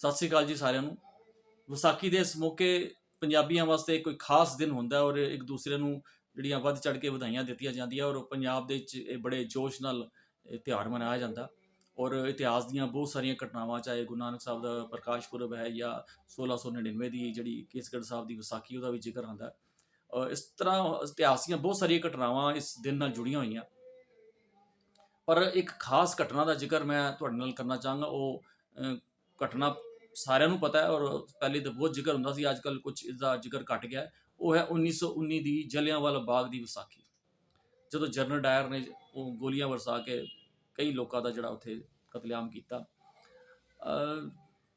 ਸਤਿ ਸ੍ਰੀ ਅਕਾਲ ਜੀ ਸਾਰਿਆਂ ਨੂੰ। ਵਿਸਾਖੀ ਦੇ ਇਸ ਮੌਕੇ ਪੰਜਾਬੀਆਂ ਵਾਸਤੇ ਕੋਈ ਖਾਸ ਦਿਨ ਹੁੰਦਾ ਔਰ ਇੱਕ ਦੂਸਰੇ ਨੂੰ ਜਿਹੜੀਆਂ ਵੱਧ ਚੜ ਕੇ ਵਧਾਈਆਂ ਦਿੱਤੀਆਂ ਜਾਂਦੀਆਂ ਔਰ ਪੰਜਾਬ ਦੇ ਵਿੱਚ ਇਹ ਬੜੇ ਜੋਸ਼ ਨਾਲ ਇਹ ਤਿਉਹਾਰ ਮਨਾਇਆ ਜਾਂਦਾ। ਔਰ ਇਤਿਹਾਸ ਦੀਆਂ ਬਹੁਤ ਸਾਰੀਆਂ ਘਟਨਾਵਾਂ, ਚਾਹੇ ਗੁਰੂ ਨਾਨਕ ਸਾਹਿਬ ਦਾ ਪ੍ਰਕਾਸ਼ ਪੁਰਬ ਹੈ ਜਾਂ 1699 ਦੀ ਜਿਹੜੀ ਕੇਸਗੜ੍ਹ ਸਾਹਿਬ ਦੀ ਵਿਸਾਖੀ, ਉਹਦਾ ਵੀ ਜ਼ਿਕਰ ਆਉਂਦਾ ਇਸ ਤਰ੍ਹਾਂ ਇਤਿਹਾਸ ਦੀਆਂ ਬਹੁਤ ਸਾਰੀਆਂ ਘਟਨਾਵਾਂ ਇਸ ਦਿਨ ਨਾਲ ਜੁੜੀਆਂ ਹੋਈਆਂ। ਪਰ ਇੱਕ ਖਾਸ ਘਟਨਾ ਦਾ ਜ਼ਿਕਰ ਮੈਂ ਤੁਹਾਡੇ ਨਾਲ ਕਰਨਾ ਚਾਹਾਂਗਾ। ਉਹ ਘਟਨਾ ਸਾਰਿਆਂ ਨੂੰ ਪਤਾ ਹੈ ਔਰ ਪਹਿਲੇ ਤਾਂ ਬਹੁਤ ਜ਼ਿਕਰ ਹੁੰਦਾ ਸੀ ਅੱਜ ਕੱਲ ਕੁਝ ਇਸ ਦਾ ਜ਼ਿਕਰ ਘਟ ਗਿਆ ਹੈ। ਉਹ ਹੈ 1919 ਦੀ ਜਲਿਆਂਵਾਲਾ ਬਾਗ ਦੀ ਵਿਸਾਖੀ। ਜਦੋਂ ਜਨਰਲ ਡਾਇਰ ਨੇ ਉਹ ਗੋਲੀਆਂ ਵਰਸਾ ਕੇ ਕਈ ਲੋਕਾਂ ਦਾ ਜਿਹੜਾ ਉੱਥੇ ਕਤਲੇਆਮ ਕੀਤਾ।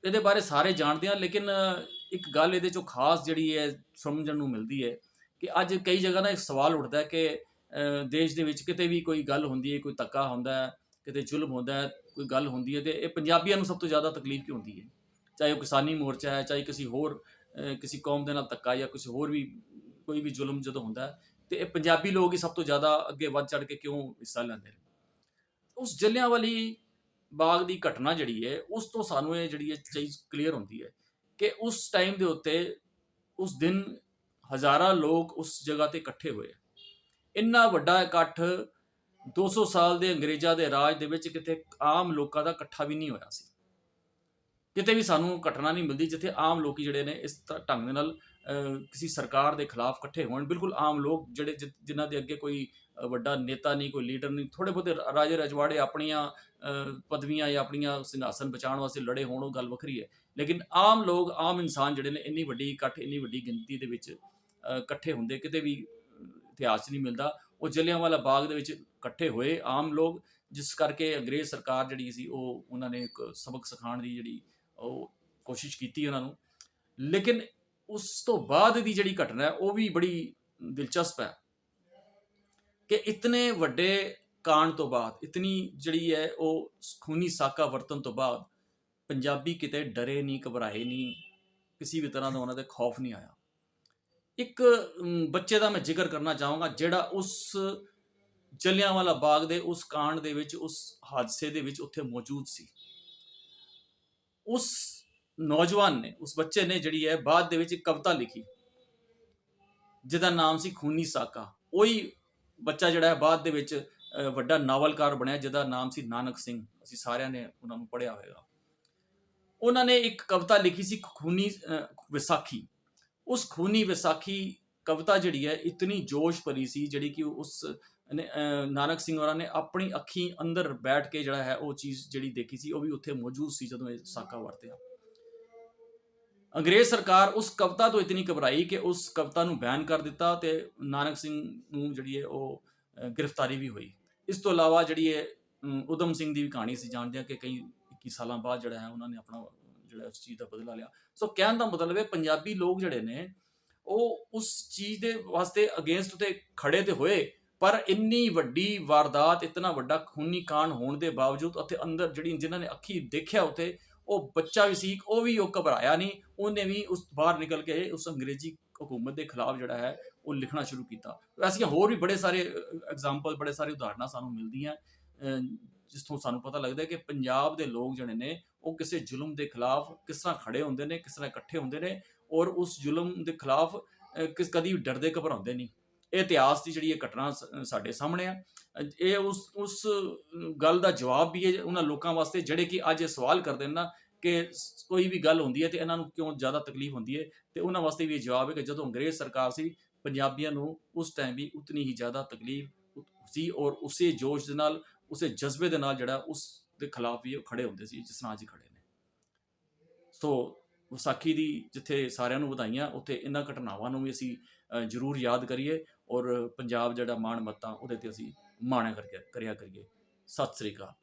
ਇਹਦੇ ਬਾਰੇ ਸਾਰੇ ਜਾਣਦੇ ਆ ਲੇਕਿਨ ਇੱਕ ਗੱਲ ਇਹਦੇ ਚੋਂ ਖਾਸ ਜਿਹੜੀ ਹੈ ਸਮਝਣ ਨੂੰ ਮਿਲਦੀ ਹੈ ਕਿ ਅੱਜ ਕਈ ਜਗ੍ਹਾ ਨਾ ਇੱਕ ਸਵਾਲ ਉੱਠਦਾ ਹੈ ਕਿ ਦੇਸ਼ ਦੇ ਵਿੱਚ ਕਿਤੇ ਵੀ ਕੋਈ ਗੱਲ ਹੁੰਦੀ ਹੈ, ਕੋਈ ਧੱਕਾ ਹੁੰਦਾ ਹੈ, ਕਿਤੇ ਜ਼ੁਲਮ ਹੁੰਦਾ ਹੈ, ਕੋਈ ਗੱਲ ਹੁੰਦੀ ਹੈ ਤੇ ਇਹ ਪੰਜਾਬੀਆਂ ਨੂੰ ਸਭ ਤੋਂ ਜ਼ਿਆਦਾ ਤਕਲੀਫ ਕਿਉਂ ਹੁੰਦੀ ਹੈ? ਚਾਹੇ ਉਹ ਕਿਸਾਨੀ ਮੋਰਚਾ ਹੈ, ਚਾਹੇ ਕਿਸੇ ਹੋਰ ਕਿਸੇ ਕੌਮ ਦੇ ਨਾਲ ਧੱਕਾ ਜਾਂ ਕਿਸੇ ਹੋਰ ਵੀ, ਕੋਈ ਵੀ ਜ਼ੁਲਮ ਜਦੋਂ ਹੁੰਦਾ ਹੈ, ਤੇ ਇਹ ਪੰਜਾਬੀ ਲੋਕ ਹੀ ਸਭ ਤੋਂ ਜ਼ਿਆਦਾ ਅੱਗੇ ਵੱਧ ਚੜ ਕੇ ਕਿਉਂ ਹਿੱਸਾ ਲੈਂਦੇ ਨੇ? ਉਸ ਜਲਿਆਂਵਾਲੀ ਬਾਗ ਦੀ ਘਟਨਾ ਜਿਹੜੀ ਹੈ, ਉਸ ਤੋਂ ਸਾਨੂੰ ਇਹ ਜਿਹੜੀ ਹੈ ਚੀਜ਼ ਕਲੀਅਰ ਹੁੰਦੀ ਹੈ ਕਿ ਉਸ ਟਾਈਮ ਦੇ ਉੱਤੇ ਉਸ ਦਿਨ ਹਜ਼ਾਰਾਂ ਲੋਕ ਉਸ ਜਗ੍ਹਾ ਤੇ ਇਕੱਠੇ ਹੋਏ ਇੰਨਾ ਵੱਡਾ ਇਕੱਠ 200 ਸਾਲ ਦੇ ਅੰਗਰੇਜ਼ਾਂ ਦੇ ਰਾਜ ਦੇ ਵਿੱਚ ਕਿਤੇ ਆਮ ਲੋਕਾਂ ਦਾ ਇਕੱਠਾ ਵੀ ਨਹੀਂ ਹੋਇਆ ਸੀ। ਕਿਤੇ ਵੀ ਸਾਨੂੰ ਘਟਨਾ ਨਹੀਂ ਮਿਲਦੀ ਜਿੱਥੇ ਆਮ ਲੋਕੀ ਜਿਹੜੇ ਨੇ ਇਸ ਢੰਗ ਦੇ ਨਾਲ ਕਿਸੇ ਸਰਕਾਰ ਦੇ ਖਿਲਾਫ ਇਕੱਠੇ ਹੋਣ। ਬਿਲਕੁਲ ਆਮ ਲੋਕ ਜਿਹੜੇ ਜਿ- ਜਿਨ੍ਹਾਂ ਦੇ ਅੱਗੇ ਕੋਈ ਵੱਡਾ ਨੇਤਾ ਨਹੀਂ, ਕੋਈ ਲੀਡਰ ਨਹੀਂ ਥੋੜੇ ਬਹੁਤੇ ਰਾਜੇ ਰਜਵਾੜੇ ਆਪਣੀਆਂ ਪਦਵੀਆਂ ਜਾਂ ਆਪਣੀਆਂ ਸਿੰਘਾਸਨ ਬਚਾਉਣ ਵਾਸਤੇ ਲੜੇ ਹੋਣ, ਉਹ ਗੱਲ ਵੱਖਰੀ ਹੈ। ਲੇਕਿਨ ਆਮ ਲੋਕ, ਆਮ ਇਨਸਾਨ ਜਿਹੜੇ ਨੇ ਇੰਨੀ ਵੱਡੀ ਇਕੱਠ, ਇੰਨੀ ਵੱਡੀ ਗਿਣਤੀ ਦੇ ਵਿੱਚ ਇਕੱਠੇ ਹੁੰਦੇ, ਕਿਤੇ ਵੀ ਇਤਿਹਾਸ ਨਹੀਂ ਮਿਲਦਾ। ਉਹ ਜਲਿਆਂਵਾਲਾ ਬਾਗ ਦੇ ਵਿੱਚ ਇਕੱਠੇ ਹੋਏ ਆਮ ਲੋਕ, ਜਿਸ ਕਰਕੇ ਅੰਗਰੇਜ਼ ਸਰਕਾਰ ਜਿਹੜੀ ਸੀ, ਉਹ ਉਹਨਾਂ ਨੇ ਇੱਕ ਸਬਕ ਸਿਖਾਉਣ ਦੀ ਜਿਹੜੀ ਉਹ ਕੋਸ਼ਿਸ਼ ਕੀਤੀ ਉਹਨਾਂ ਨੂੰ। ਲੇਕਿਨ ਉਸ ਤੋਂ ਬਾਅਦ ਦੀ ਜਿਹੜੀ ਘਟਨਾ ਹੈ, ਉਹ ਵੀ ਬੜੀ ਦਿਲਚਸਪ ਹੈ ਕਿ ਇਤਨੇ ਵੱਡੇ ਕਾਂਡ ਤੋਂ ਬਾਅਦ, ਇਤਨੀ ਜਿਹੜੀ ਹੈ ਉਹ ਖੂਨੀ ਸਾਕਾ ਵਰਤਨ ਤੋਂ ਬਾਅਦ ਪੰਜਾਬੀ ਕਿਤੇ ਡਰੇ ਨਹੀਂ, ਘਬਰਾਏ ਨਹੀਂ, ਕਿਸੇ ਵੀ ਤਰ੍ਹਾਂ ਦਾ ਉਹਨਾਂ ਦੇ ਖੌਫ ਨਹੀਂ ਆਇਆ। ਇੱਕ ਬੱਚੇ ਦਾ ਮੈਂ ਜ਼ਿਕਰ ਕਰਨਾ ਚਾਹਾਂਗਾ, ਜਿਹੜਾ ਉਸ ਜਲਿਆਂਵਾਲਾ ਬਾਗ ਦੇ, ਉਸ ਕਾਂਡ ਦੇ ਵਿੱਚ, ਉਸ ਹਾਦਸੇ ਦੇ ਵਿੱਚ ਉੱਥੇ ਮੌਜੂਦ ਸੀ। ਉਸ ਨੌਜਵਾਨ ਨੇ ਉਸ ਬੱਚੇ ਨੇ ਜਿਹੜੀ ਹੈ ਬਾਅਦ ਦੇ ਵਿੱਚ ਇੱਕ ਕਵਿਤਾ ਲਿਖੀ ਜਿਹਦਾ ਨਾਮ ਸੀ ਖੂਨੀ ਸਾਕਾ। ਉਹੀ ਬੱਚਾ ਜਿਹੜਾ ਹੈ ਬਾਅਦ ਦੇ ਵਿੱਚ ਅਹ, ਵੱਡਾ ਨਾਵਲਕਾਰ ਬਣਿਆ ਜਿਹਦਾ ਨਾਮ ਸੀ ਨਾਨਕ ਸਿੰਘ। ਅਸੀਂ ਸਾਰਿਆਂ ਨੇ ਉਹਨਾਂ ਨੂੰ ਪੜ੍ਹਿਆ ਹੋਵੇਗਾ ਉਹਨਾਂ ਨੇ ਇੱਕ ਕਵਿਤਾ ਲਿਖੀ ਸੀ ਖੂਨੀ ਅਹ, ਵਿਸਾਖੀ। ਉਸ ਖੂਨੀ ਵਿਸਾਖੀ ਕਵਿਤਾ ਜਿਹੜੀ ਹੈ ਇਤਨੀ ਜੋਸ਼ ਭਰੀ ਸੀ ਜਿਹੜੀ ਕਿ ਉਸ ਨੇ ਨਾਨਕ ਸਿੰਘ ਹੋਰਾਂ ਨੇ ਆਪਣੀ ਅੱਖੀਂ ਅੰਦਰ ਬੈਠ ਕੇ ਜਿਹੜਾ ਹੈ ਉਹ ਚੀਜ਼ ਜਿਹੜੀ ਦੇਖੀ ਸੀ ਉਹ ਵੀ ਉੱਥੇ ਮੌਜੂਦ ਸੀ ਜਦੋਂ ਇਹ ਸਾਕਾ ਵਰਤਿਆ। ਅੰਗਰੇਜ਼ ਸਰਕਾਰ ਉਸ ਕਵਿਤਾ ਤੋਂ ਇਤਨੀ ਘਬਰਾਈ ਕਿ ਉਸ ਕਵਿਤਾ ਨੂੰ ਬੈਨ ਕਰ ਦਿੱਤਾ ਤੇ ਨਾਨਕ ਸਿੰਘ ਨੂੰ ਜਿਹੜੀ ਹੈ ਉਹ ਗ੍ਰਿਫਤਾਰੀ ਵੀ ਹੋਈ। ਇਸ ਤੋਂ ਇਲਾਵਾ ਜਿਹੜੀ ਹੈ ਅਮ, ਉਦਮ ਸਿੰਘ ਦੀ ਵੀ ਕਹਾਣੀ ਸੀ ਜਾਣਦੇ ਆ ਕਿ ਕਈ 21 ਸਾਲਾਂ ਬਾਅਦ ਜਿਹੜਾ ਹੈ ਉਹਨਾਂ ਨੇ ਆਪਣਾ ਜਿਹੜਾ ਉਸ ਚੀਜ਼ ਦਾ ਬਦਲਾ ਲਿਆ। ਸੋ ਕਹਿਣ ਦਾ ਮਤਲਬ ਹੈ ਪੰਜਾਬੀ ਲੋਕ ਜਿਹੜੇ ਨੇ ਉਹ ਉਸ ਚੀਜ਼ ਦੇ ਵਾਸਤੇ ਅਗੇਂਸਟ ਤੇ ਖੜੇ ਤੇ ਹੋਏ ਪਰ ਇੰਨੀ ਵੱਡੀ ਵਾਰਦਾਤ ਇਤਨਾ ਵੱਡਾ ਖੂਨੀ ਕਾਂਡ ਹੋਣ ਦੇ ਬਾਵਜੂਦ ਉੱਥੇ ਅੰਦਰ ਜਿਹੜੀ ਜਿਨ੍ਹਾਂ ਨੇ ਅੱਖੀ ਦੇਖਿਆ ਉੱਥੇ ਉਹ ਬੱਚਾ ਵੀ ਸੀ ਉਹ ਵੀ ਉਹ ਘਬਰਾਇਆ ਨਹੀਂ ਉਹਨੇ ਵੀ ਉਸ ਬਾਹਰ ਨਿਕਲ ਕੇ ਉਸ ਅੰਗਰੇਜ਼ੀ ਹਕੂਮਤ ਦੇ ਖਿਲਾਫ ਜਿਹੜਾ ਹੈ ਉਹ ਲਿਖਣਾ ਸ਼ੁਰੂ ਕੀਤਾ। ਐਸੀਆਂ ਹੋਰ ਵੀ ਬੜੇ ਸਾਰੇ ਐਗਜ਼ਾਮਪਲ ਬੜੇ ਸਾਰੇ ਉਦਾਹਰਨਾਂ ਸਾਨੂੰ ਮਿਲਦੀਆਂ ਅਹ, ਜਿਸ ਤੋਂ ਸਾਨੂੰ ਪਤਾ ਲੱਗਦਾ ਹੈ ਕਿ ਪੰਜਾਬ ਦੇ ਲੋਕ ਜਿਹੜੇ ਨੇ ਉਹ ਕਿਸੇ ਜ਼ੁਲਮ ਦੇ ਖਿਲਾਫ ਕਿਸ ਤਰ੍ਹਾਂ ਖੜੇ ਹੁੰਦੇ ਨੇ ਕਿਸ ਤਰ੍ਹਾਂ ਇਕੱਠੇ ਹੁੰਦੇ ਨੇ ਔਰ ਉਸ ਜ਼ੁਲਮ ਦੇ ਖਿਲਾਫ ਕਿਸ ਕਦੀ ਵੀ ਡਰਦੇ ਘਬਰਾਉਂਦੇ ਨਹੀਂ। ਇਤਿਹਾਸ ਦੀ ਜਿਹੜੀ ਇਹ ਘਟਨਾ ਸ- ਸਾਡੇ ਸਾਹਮਣੇ ਆ। ਇਹ ਉਸ ਉਸ ਗੱਲ ਦਾ ਜਵਾਬ ਵੀ ਹੈ ਉਹਨਾਂ ਲੋਕਾਂ ਵਾਸਤੇ ਜਿਹੜੇ ਕਿ ਅੱਜ ਇਹ ਸਵਾਲ ਕਰਦੇ ਨੇ ਨਾ ਕਿ ਕੋਈ ਵੀ ਗੱਲ ਹੁੰਦੀ ਹੈ ਤੇ ਇਹਨਾਂ ਨੂੰ ਕਿਉਂ ਜ਼ਿਆਦਾ ਤਕਲੀਫ ਹੁੰਦੀ ਹੈ, ਤੇ ਉਹਨਾਂ ਵਾਸਤੇ ਵੀ ਇਹ ਜਵਾਬ ਹੈ ਕਿ ਜਦੋਂ ਅੰਗਰੇਜ਼ ਸਰਕਾਰ ਸੀ, ਪੰਜਾਬੀਆਂ ਨੂੰ ਉਸ ਟਾਈਮ ਵੀ ਉਤਨੀ ਹੀ ਜ਼ਿਆਦਾ ਤਕਲੀਫ ਸੀ ਔਰ ਉਸੇ ਜੋਸ਼ ਦੇ ਨਾਲ, ਉਸੇ ਜਜ਼ਬੇ ਦੇ ਨਾਲ ਜਿਹੜਾ ਉਸ ਦੇ ਖਿਲਾਫ ਵੀ ਉਹ ਖੜੇ ਹੁੰਦੇ ਸੀ, ਜਿਸ ਤਰ੍ਹਾਂ ਅੱਜ ਖੜੇ ਨੇ। ਸੋ ਵਿਸਾਖੀ ਦੀ ਜਿੱਥੇ ਸਾਰਿਆਂ ਨੂੰ ਵਧਾਈਆਂ, ਉੱਥੇ ਇਹਨਾਂ ਘਟਨਾਵਾਂ ਨੂੰ ਵੀ ਅਸੀਂ ਜ਼ਰੂਰ ਯਾਦ ਕਰੀਏ। ਔਰ ਪੰਜਾਬ ਜਿਹੜਾ ਮਾਣ ਮੱਤਾ, ਉਹਦੇ ਤੇ ਅਸੀਂ ਮਾਣਿਆ ਕਰਕੇ ਕਰਿਆ ਕਰੀਏ। ਸਤਿ ਸ੍ਰੀ ਅਕਾਲ।